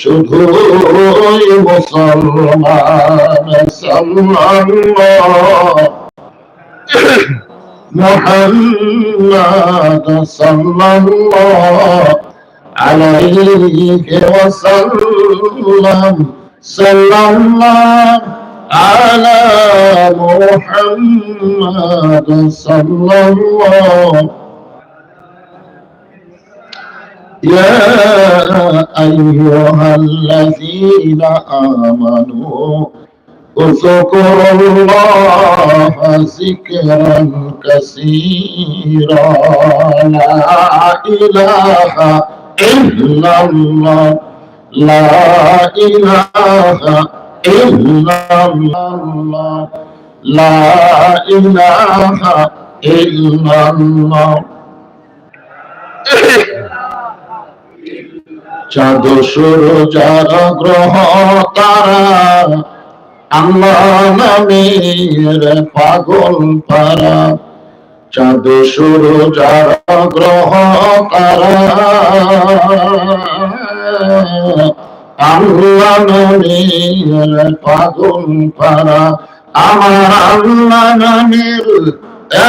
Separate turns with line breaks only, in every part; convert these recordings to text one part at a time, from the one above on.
শুধু মুসলমান সাল্লাল্লাহ محمد صلى الله عليه وسلم صلى الله على محمد صلى الله يا أيها الذين آمنوا اذكروا الله ذكرا كثيرا لا إله إلا الله لا إله إلا الله لا إله إلا الله চাঁদ সূর্য গ্রহ, তারা আল্লাহ নামের পাগল পারা। চাঁদ সূর্য গ্রহ, তারা আল্লাহ নামের পাগল পারা। আমার আল্লাহ নামের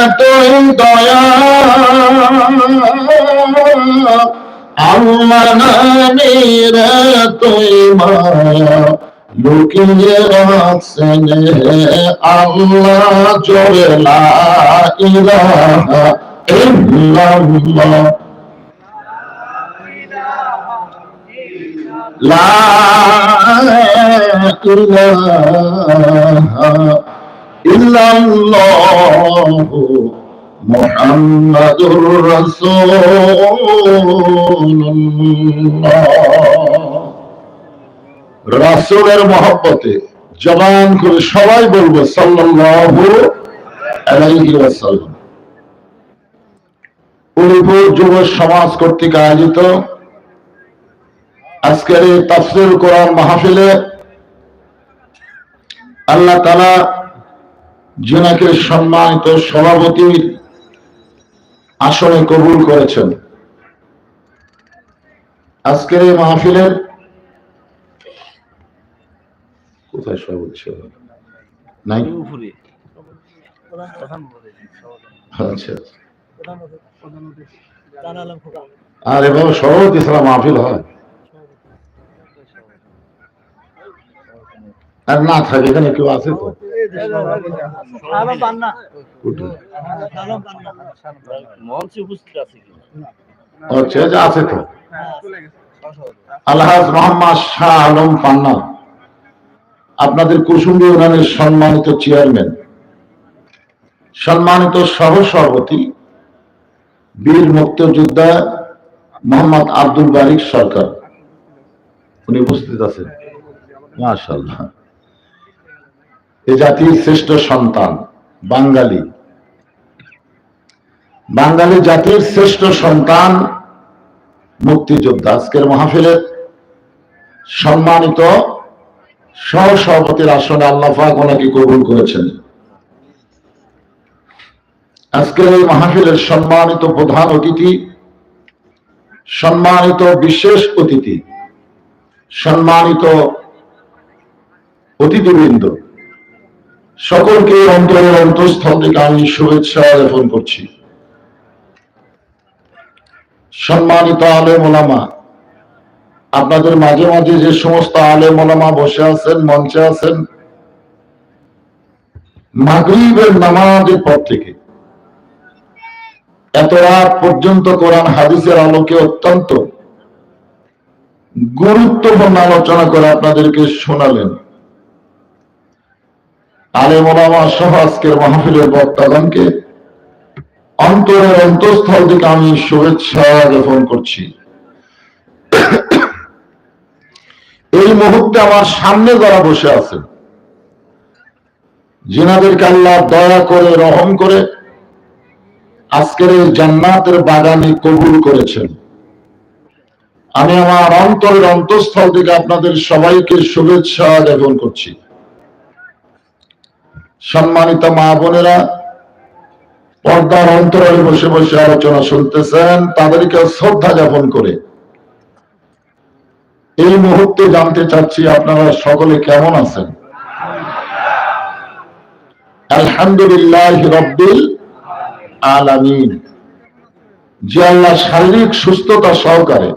এতই দয়া। নামের তুই মায়া লুকিয়ে রাখছেন আল্লাহ জোরে ইল্লাল্লাহ। লা ইল্লাল্লাহ। মুহাম্মাদুর রাসূলুল্লাহ। রাসূলের মহব্বতে জবান করে সবাই বলব, সাল্লাল্লাহু যুব সমাজ কর্তৃক আয়োজিত। আজকের এই তাফসির কোরআন মাহফিলে আল্লাহ তাআলা জেনাকে সম্মানিত সভাপতির আসনে কবুল করেছেন। আজকের এই মাহফিলের কোথায় সভাপতি নাই? আচ্ছা। আর এভাবে সভাপতি ছাড়া মাহফিল হয়? আর না থাকে এখানে কেউ আছে তো? আচ্ছা আছে তো। আলহাজ মোহাম্মদ শাহ আলম পান্না। আপনাদের কুসুম্বী উন্নয়নের সম্মানিত চেয়ারম্যান। সম্মানিত সহ সভাপতি বীর মুক্তিযোদ্ধা মোহাম্মদ আব্দুল বারিক সরকার। উনি উপস্থিত আছেন। মাশাল্লাহ এ জাতির শ্রেষ্ঠ সন্তান, বাঙালি। বাঙালি জাতির শ্রেষ্ঠ সন্তান মুক্তিযোদ্ধা আজকের মাহফিলের সম্মানিত সহ সভাপতির আসনে আল্লাহ ওনাকে কবুল করেছেন। আজকের এই মাহফিলের সম্মানিত প্রধান অতিথি, সম্মানিত বিশেষ অতিথি, সম্মানিত অতিথিবৃন্দ সকলকে অন্তরের অন্তঃস্থল থেকে আমি শুভেচ্ছা জ্ঞাপন করছি। সম্মানিত আলেম ওলামা, আপনাদের মাঝে মাঝে যে সমস্ত আলে মোলামা বসে আছেন, মঞ্চে আছেন, মাগরিবের নামাজের পর থেকে এত রাত পর্যন্ত কোরআন হাদিসের আলোকে অত্যন্ত গুরুত্বপূর্ণ আলোচনা করে আপনাদেরকে শোনালেন। আলেম ওলামা সহ আজকের মাহফিলের বক্তাগণকে অন্তরের অন্তঃস্থল থেকে আমি শুভেচ্ছা জ্ঞাপন করছি। এই মুহূর্তে আমার সামনে যারা বসে আছেন যিনাদেরকে আল্লাহ দয়া করে, রহম করে আজকের এই জান্নাতের বাগানে কবুল করেছেন। আমি আমার অন্তরের অন্তঃস্থল থেকে আপনাদের সবাইকে শুভেচ্ছা জ্ঞাপন করছি। সম্মানিত মা বোনেরা, পর্দার অন্তরালে বসে বসে আলোচনা শুনতেছেন, তাদেরকে শ্রদ্ধা জ্ঞাপন করে। এই মুহূর্তে জানতে চাচ্ছি আপনারা সকলে কেমন আছেন? আলহামদুলিল্লাহ রব্বিল আলামিন। যে আল্লাহ শারীরিক সুস্থতা সহকারে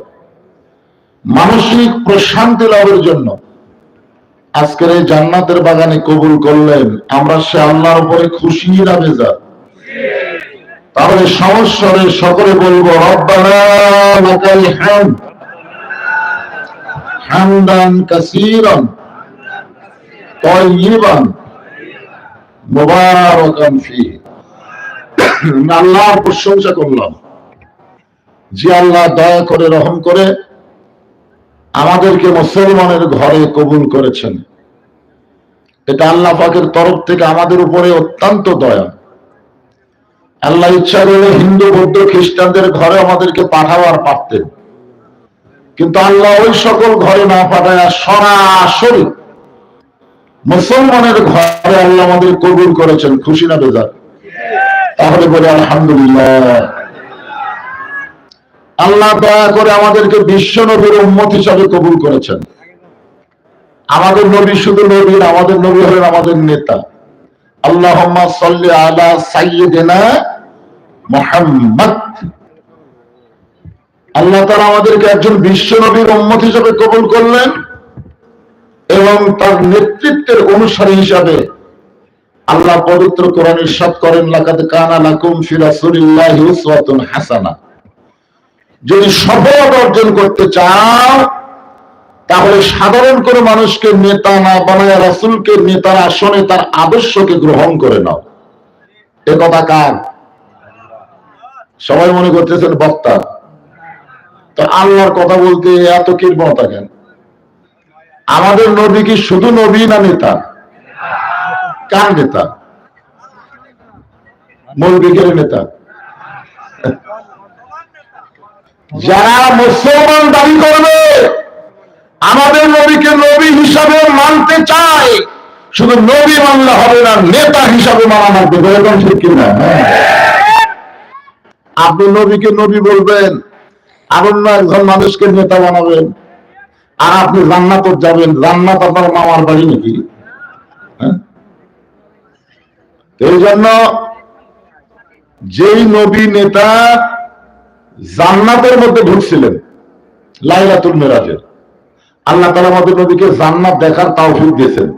মানসিক প্রশান্তি লাভের জন্য আজকের এই জান্নাতের বাগানে কবুল করলেন আমরা সে আল্লাহর উপরে খুশি না বেজা তাহলে সমস্যারে সকলে বলব প্রশংসা করলাম। যে আল্লাহ দয়া করে রহম করে আমাদেরকে মুসলমানের ঘরে কবুল করেছেন। এটা আল্লাহ পাকের তরফ থেকে আমাদের উপরে অত্যন্ত দয়া। আল্লাহ ইচ্ছা করলে হিন্দু, বৌদ্ধ, খ্রিস্টানদের ঘরে আমাদেরকে পাঠাবার পারতেন। কিন্তু আল্লাহ ওই সকল ঘরে না পাঠায় সরাসরি মুসলমানের ঘরে আল্লাহ আমাদের কবুল করেছেন, খুশি না বেজার? তাহলে বলে, আলহামদুলিল্লাহ। আল্লাহ দয়া করে আমাদেরকে বিশ্ব নবীর উম্মত হিসাবে কবুল করেছেন। আমাদের নবী শুধু নবী আমাদের নবী হলেন আমাদের নেতা। আল্লাহ আলা সাইয়্যিদিনা মুহাম্মদ। আল্লাহ তাআলা আমাদেরকে একজন বিশ্ব নবীর উম্মত হিসাবে কবুল করলেন এবং তার নেতৃত্বের অনুসারী হিসাবে আল্লাহ পবিত্র কোরআন ইরশাদ করেন, লাকাদ কানা লাকুম ফি হাসানা। যদি সফলতা অর্জন করতে চাও তাহলে সাধারণ কোনো মানুষকে নেতা না বানায় রাসূলকে নেতার আসনে তার আদর্শকে গ্রহণ করে নাও। এ কথা কার? সবাই মনে করতেছেন বক্তা। তো আল্লাহর কথা বলতে এত কীর্মতা কেন? আমাদের নবী কি শুধু নবী না নেতা? কার নেতা? মৌলবিকের নেতা। যারা মুসলমান দাবি করবে আমাদের নবীকে নবী হিসাবে মানতে চায়। শুধু নবী মানলে হবে না, নেতা হিসাবে মানা লাগবে। এরকম ঠিক কিনা? হ্যাঁ। আপনি নবীকে নবী বলবেন আর অন্য একজন মানুষকে নেতা বানাবেন। আর আপনি জান্নাত যাবেন জান্নাত আপনার মামার বাড়ি নাকি? হ্যাঁ? এই জন্য যেই নবী নেতা জান্নাতের মধ্যে ঢুকছিলেন, লাইলাতুল মেরাজের। আল্লাহ তালা আমাদের নবীকে জান্নাত দেখার তাওফিক দিয়েছেন।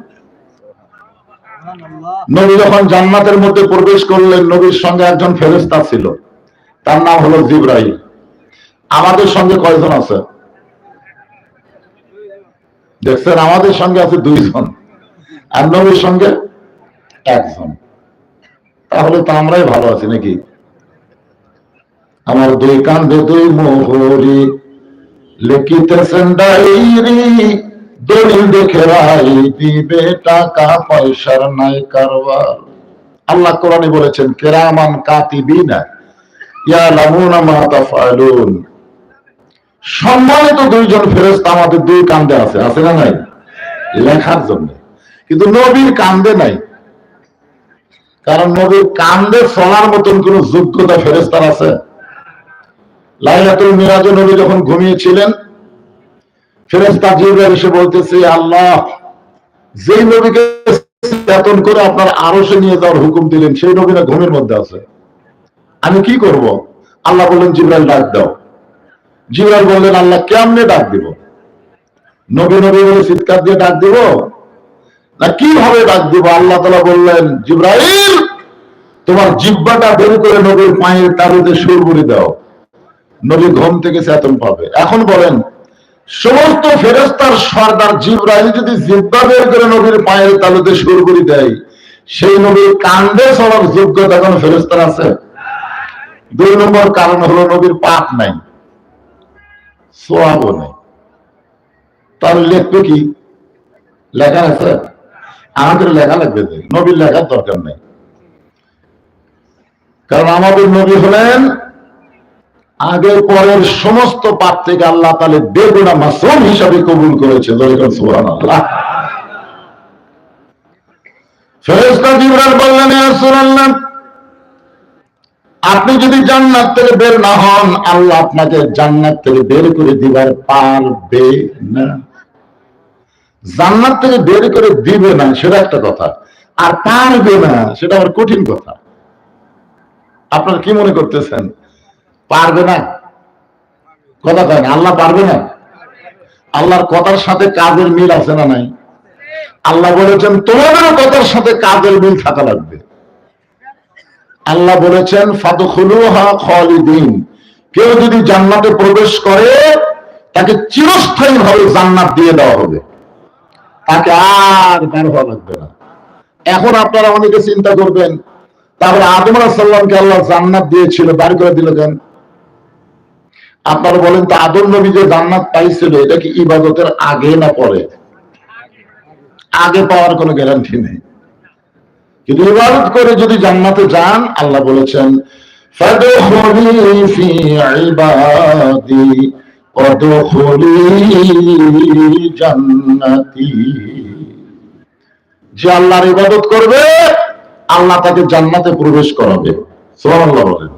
নবী যখন জান্নাতের মধ্যে প্রবেশ করলেন, নবীর সঙ্গে একজন ফেরেস্তা ছিল। তার নাম হলো জিব্রাহিম আমাদের সঙ্গে কয়জন আছে? দেখছেন, আমাদের সঙ্গে আছে দুইজন আর নবীর সঙ্গে একজন। তাহলে তো আমরাই ভালো আছি নাকি? আমার দুই কান্ধে দুই মোহরি লিখিতেছেন ডায়েরি দেখে পয়সার নাই কারবার। আল্লাহ কোরআনে বলেছেন, কেরামান সম্মানিত দুইজন ফেরেশতা আমাদের দুই কান্দে আছে আছে না নাই? লেখার জন্য। কিন্তু নবীর কান্দে নাই। কারণ নবীর কান্দে চলার মতন কোন যোগ্যতা ফেরেস্তার আছে? লাইলাতুল মিরাজে নবী যখন ঘুমিয়েছিলেন ফেরেস্তা জিবরাইল এসে বলতেছে আল্লাহ, যেই নবীকে চেতন করে আপনার আরশে নিয়ে যাওয়ার হুকুম দিলেন, সেই নবীরা ঘুমের মধ্যে আছে। আমি কি করব? আল্লাহ বললেন, জিবরাইল, ডাক দাও। জিবরাইল বললেন, আল্লাহ কেমনে ডাক দিব? নবী নবী বলে, চিৎকার দিয়ে ডাক দিব? না, কীভাবে ডাক দিব? আল্লাহ তালা বললেন, জিব্রাইল, তোমার জিব্বাটা বের করে নবীর পায়ের তালুতে সুর বলে দাও। নবী ঘুম থেকে চেতন পাবে। এখন বলেন, সমস্ত ফেরেস্তার সর্দার জিব্রাইল যদি জিব্বা বের করে নবীর পায়ের তালুতে সুর বলি দেয়, সেই নবীর কান্দে চলার যোগ্যতা কোন ফেরেস্তার আছে। দুই নম্বর কারণ হলো নবীর পাপ নাই, সোয়াবও নেই। তার লিখবে কি? লেখা আছে? আমাদের লেখা লাগবে নবীর লেখার দরকার নেই। কারণ আমাদের নবী হলেন আগে পরের সমস্ত পাপ থেকে আল্লাহ তালে বেগুনা মাসুম হিসাবে কবুল করেছে। আপনি যদি জান্নাত থেকে বের না হন, আল্লাহ আপনাকে জান্নাত থেকে বের করে দিবার পারবে না। জান্নাত থেকে বের করে দিবে না, সেটা একটা কথা। আর পারবে না, সেটা আবার কঠিন কথা। আপনারা কি মনে করতেছেন? পারবে না। কথা কয় না, আল্লাহ পারবে না? আল্লাহর কথার সাথে কাজের মিল আছে না নাই? আল্লাহ বলেছেন, তোমাদেরও কথার সাথে কাজের মিল থাকা লাগবে। আল্লাহ বলেছেন খালিদিন। কেউ যদি জান্নাতে প্রবেশ করে, তাকে চিরস্থায়ী ভাবে জান্নাত দিয়ে দেওয়া হবে। তাকে আর বের হওয়া লাগবে না। এখন আপনারা অনেকে চিন্তা করবেন, তারপরে আদম সাল্লামকে আল্লাহ জান্নাত দিয়েছিল, বাড়ি করে দিল কেন? আপনারা বলেন তো আদম নবী যে জান্নাত পাইছিল, এটা কি ইবাদতের আগে না পরে? আগে পাওয়ার কোনো গ্যারান্টি নেই। কিন্তু ইবাদত করে যদি জান্নাতে যান, আল্লাহ বলেছেন যে আল্লাহর ইবাদত করবে, আল্লাহ তাকে জান্নাতে প্রবেশ করাবে। সুবহানাল্লাহ বলেন।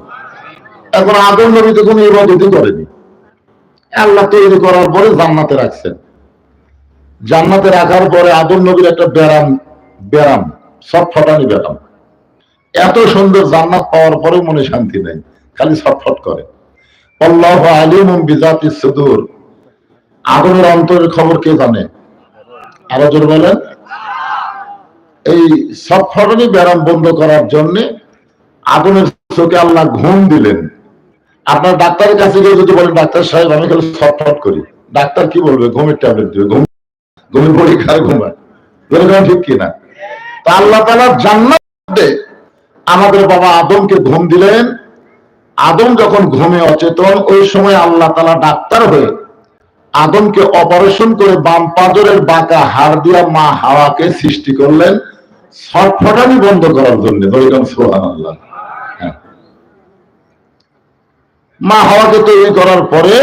এখন আদম নবী তো কোনো ইবাদতই করেনি। আল্লাহ তৈরি করার পরে জান্নাতে রাখছেন। জান্নাতে রাখার পরে আদম নবীর একটা ব্যারাম ব্যারাম সব ফটানি ব্যারাম। এত সুন্দর জান্নাত পাওয়ার পরে মনে শান্তি নেই, খালি ছটফট করে। আল্লাহ আলিম বিজাতি সুদূর। আদমের অন্তরের খবর কে জানে? আরও জোর বলেন। এই সব ফটানি ব্যারাম বন্ধ করার জন্য আগুনের চোখে আল্লাহ ঘুম দিলেন। আপনার ডাক্তারের কাছে গিয়ে যদি বলেন, ডাক্তার সাহেব, আমি খালি ছটফট করি। ডাক্তার কি বলবে? ঘুমের ট্যাবলেট দিবে, ঘুম ঘুমের পরীক্ষা ঘুমায়। এরকম ঠিক কিনা? তা আল্লাহ তালা জান্নাতে আমাদের বাবা আদমকে ঘুম দিলেন। আদম যখন ঘুমে অচেতন, ওই সময় আল্লাহ তালা ডাক্তার হয়ে আদমকে অপারেশন করে বাম পাজরের বাঁকা হাড় দিয়া মা হাওয়াকে সৃষ্টি করলেন। ছটফটানি বন্ধ করার জন্য। বলিলাম সোহান আল্লাহ হ্যাঁ মা হাওয়াকে তৈরি করার পরে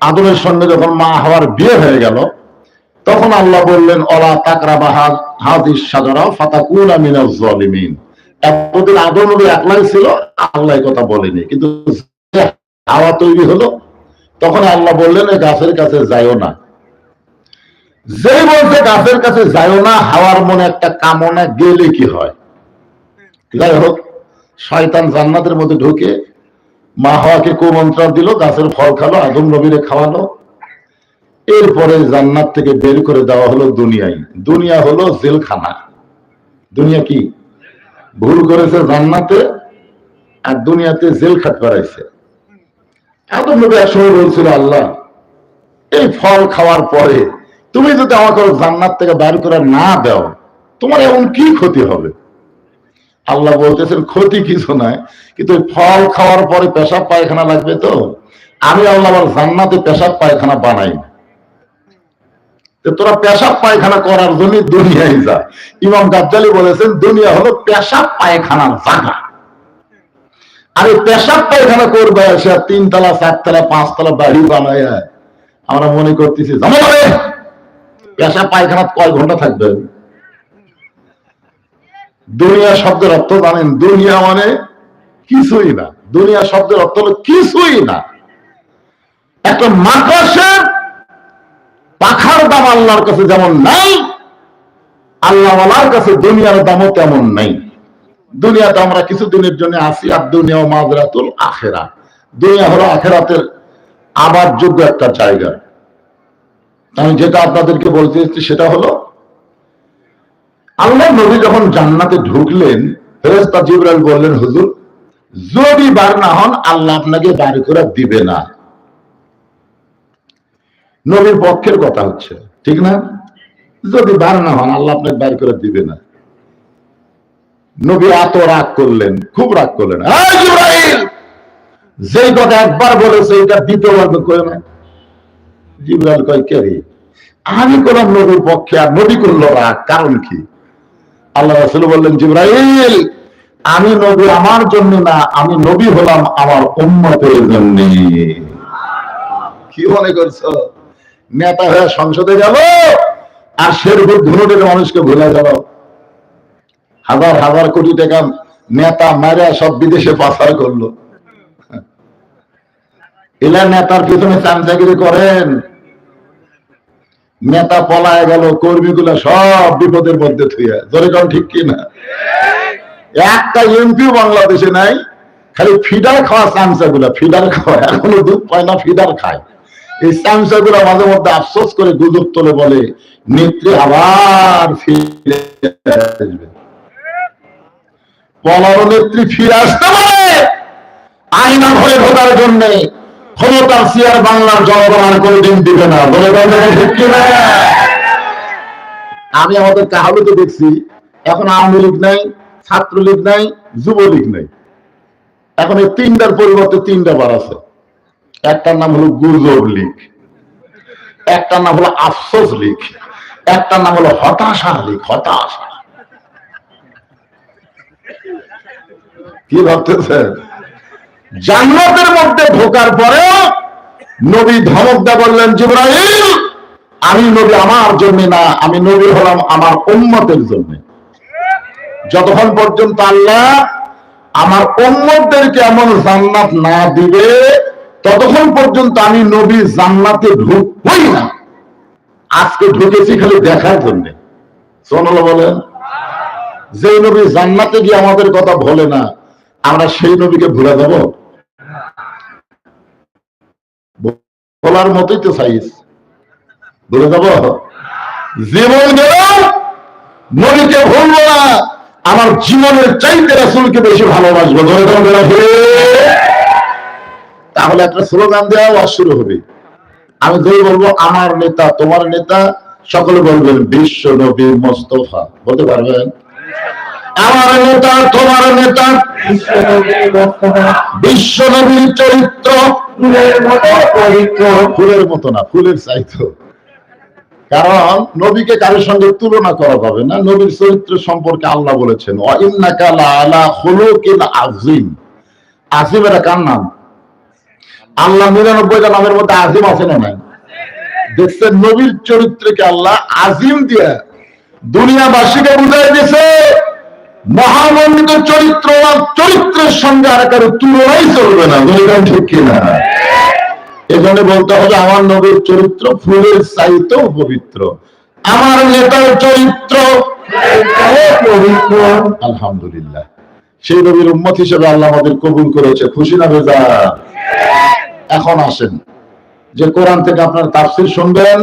আদমের সঙ্গে যখন মা হাওয়ার বিয়ে হয়ে গেল, তখন আল্লাহ বললেন, অলা তাকরা বাহাদ হাদিস সাজারা ফাতাকুন মিনাজ জালিমিন। এতদিন আদম নবী একলাই ছিল আল্লাহ কথা বলেনি। কিন্তু হাওয়া তৈরি হলো, তখন আল্লাহ বললেন গাছের কাছে যাইও না। যেই বলছে গাছের কাছে যাইও না, হাওয়ার মনে একটা কামনা গেলে কি হয়? যাই হোক, শয়তান জান্নাতের মধ্যে ঢুকে মা হাওয়াকে কুমন্ত্রণ দিল, গাছের ফল খালো আদম নবীরে খাওয়ালো। এরপরে জান্নাত থেকে বের করে দেওয়া হলো দুনিয়ায়। দুনিয়া হলো জেলখানা। দুনিয়া কি? ভুল করেছে জান্নাতে আর দুনিয়াতে জেল খাট করাইছে। আদম নবী একসময় বলছিল, আল্লাহ, এই ফল খাওয়ার পরে তুমি যদি আমাকে জান্নাত থেকে বের করে না দাও, তোমার এমন কি ক্ষতি হবে? আল্লাহ বলতেছেন, ক্ষতি কিছু নাই, কিন্তু ফল খাওয়ার পরে পেশাব পায়খানা লাগবে তো? আমি আল্লাহ আমার জান্নাতে পেশাব পায়খানা বানাই তোরা পেশাব পায়খানা করার জন্য দুনিয়ায় যা। ইমাম গাজ্জালি বলেছেন, দুনিয়া হলো পেশাব পায়খানার জায়গা। আর এই পেশাব পায়খানা করবে সে তিনতলা, চারতলা, পাঁচতলা বাড়ি বানায়। আমরা মনে করতেছি রে পেশাব পায়খানা কয় ঘণ্টা থাকবে? দুনিয়া শব্দের অর্থ জানেন, দুনিয়া মানে কিছুই না। দুনিয়া শব্দের অর্থ হলো কিছুই না। একটা মাকাশের পাখার দাম আল্লাহর কাছে যেমন নাই, আল্লাহওয়ালার কাছে দুনিয়ার দামও তেমন নাই। দুনিয়াতে আমরা কিছু দিনের জন্য আসি আর দুনিয়া মাজরাতুল আখেরা। দুনিয়া হলো আখেরাতের আবার যোগ্য একটা জায়গা। আমি যেটা আপনাদেরকে বলতে সেটা হলো আল্লাহ নবী যখন জান্নাতে ঢুকলেন ফেরেস্তা জিবরাল বললেন, হুজুর, যদি বার না হন, আল্লাহ আপনাকে বার করে দিবে না। নবীর পক্ষের কথা হচ্ছে, ঠিক না? যদি বার না হন, আল্লাহ আপনাকে বার করে দিবে না। নবী এত রাগ করলেন, খুব রাগ করলেন। "এই জিবরাইল, যেই কথা একবার বলেছে, এটা দ্বিতীয়বার কয় না? জিবরাইল কয়, কে আমি করলাম নবীর পক্ষে আর নবী করল রাগ, কারণ কি? আল্লাহ রাসুল বললেন, জিবরাইল, আমি নবী আমার জন্য না, আমি নবী হলাম আমার উম্মতের জন্য। কি মনে করছ? নেতা হয়ে সংসদে গেল আর শেরপুর ধনুটের মানুষকে ভুলে গেল হাজার হাজার কোটি টাকা নেতা মারা সব বিদেশে পাচার করল। এলা নেতার পিছনে চামচাগিরি করেন। নেতা পলায় গেল কর্মীগুলো সব বিপদের মধ্যে থুয়া কোন ঠিক কি না একটা এমপিও বাংলাদেশে নাই, খালি ফিডার খাওয়া চামচা গুলা ফিডার খাওয়া। এখনও দুধ পায় না, ফিডার খায়। এই চামচা গুলা মাঝে মধ্যে আফসোস করে গুজব তোলে বলে, নেত্রী আবার ফিরে আসবে। পলার নেত্রী ফিরে আসতে পারে আইনা হয়ে ভোটার জন্য। বাংলার জনগণ আর কোনোদিন দিবে না। বলে? আমি আমাদের দেখছি, এখন আওয়ামী লীগ নাই, ছাত্রলীগ নাই, যুবলীগ নাই। এখন এই তিনটার পরিবর্তে তিনটা বার আছে। একটার নাম হলো গুজব লীগ, একটার নাম হলো আফসোস লীগ, একটার নাম হলো হতাশা লীগ, হতাশা। কি ভাবতেছেন? জান্নাতের মধ্যে ঢোকার পরেও নবী ধমক দা বললেন, জিব্রাইল, আমি নবী আমার জন্য না, আমি নবী হলাম আমার উম্মতের জন্য। যতক্ষণ পর্যন্ত আল্লাহ আমার উম্মতদেরকে এমন জান্নাত না দিবে, ততক্ষণ পর্যন্ত আমি নবী জান্নাতে ঢুকবই না। আজকে ঢুকেছি খালি দেখার জন্য। সোনাল বলেন যে নবী জান্নাতে গিয়ে আমাদের কথা বলে না, আমরা সেই নবীকে ভুলে যাব? বলার মতোই তো সাইজ ভুলে যাব জীবন গেল নবীকে ভুলবো না। আমার জীবনের চাইতে রাসুলকে বেশি ভালোবাসবো। ধরে ধরে তাহলে একটা স্লোগান দেওয়া শুরু হবে। আমি ধরে বলব, আমার নেতা, তোমার নেতা, সকলে বলবেন, বিশ্ব নবী মোস্তফা। বলতে পারবেন? আমার নেতা, তোমার নেতা বিশ্ব নবীর চরিত্র ফুলের মতো না, ফুলের চাইতো কারণ নবীকে কারোর সঙ্গে তুলনা করা যাবে না। নবীর চরিত্র সম্পর্কে আল্লাহ বলেছেন আজিম এটা কার নাম? আল্লাহ নিরানব্বইটা নামের মধ্যে আজিম আছে না নাই? দেখছেন, নবীর চরিত্রকে আল্লাহ আজিম দিয়ে দুনিয়াবাসীকে বুঝাই দিয়েছে। মহামন্ডিত চরিত্র আর চরিত্রের সঙ্গে আর কারও তুলনাই চলবে না বলবেন ঠিক কিনা? এখানে বলতে হবে আমার নবীর চরিত্র ফুলের চাইতেও পবিত্র। আমার নেতার চরিত্র আলহামদুলিল্লাহ। সেই নবীর উম্মত হিসেবে আল্লাহ আমাদের কবুল করেছে। খুশি না ভেজা এখন আসেন। যে কোরআন থেকে আপনার তাফসির শুনবেন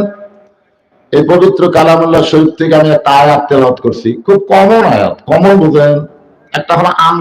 এই পবিত্র কালামুল্লাহ শরীফ থেকে আমি একটা আয়াত তেলাওয়াত করছি। খুব কমন আয়াত, কমন বুঝেন। একটা হলো আম